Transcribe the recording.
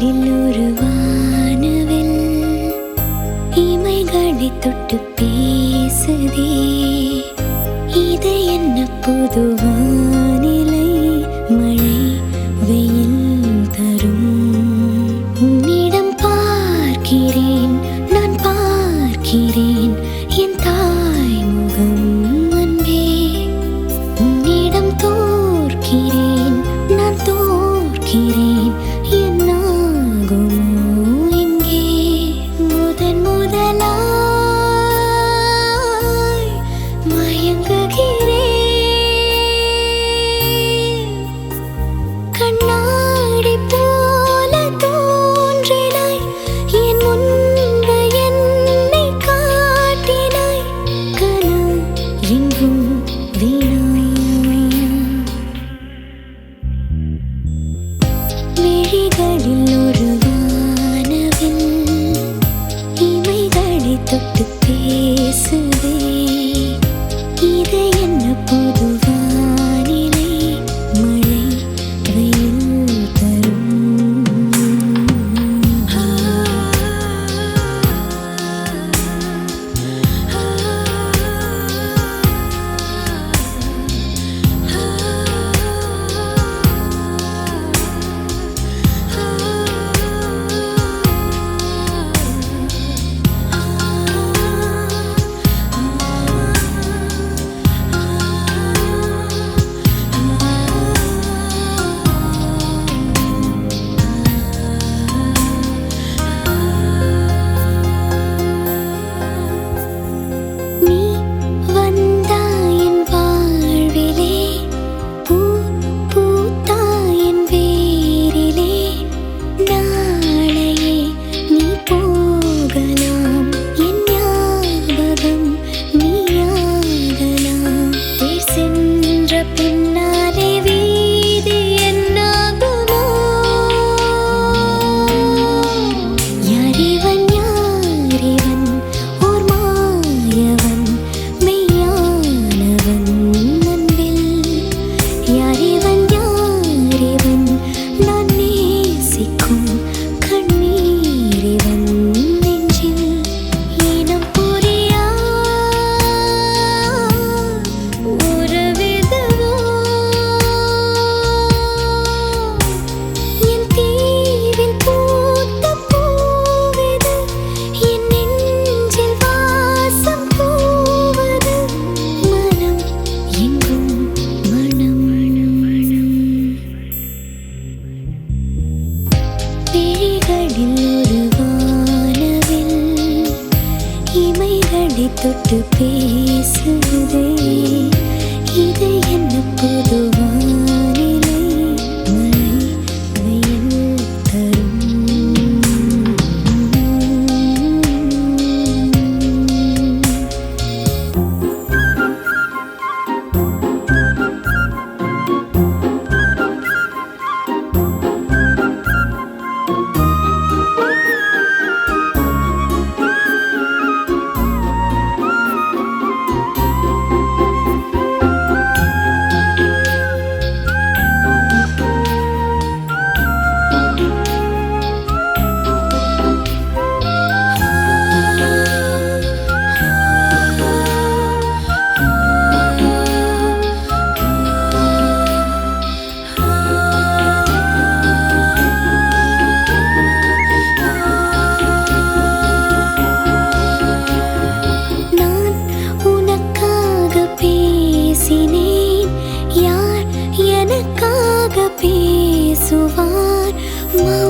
கடலில் உருவானவில் இமைகளை தொட்டு பேசுதே. இது என்ன புதுவானே விழிகளில் ஒரு வானவின் இமைகளை தொட்டு பேசுவே இதை என்ன புது தலை தொட்டு பேசுதே இது என்ன பொதுவா on my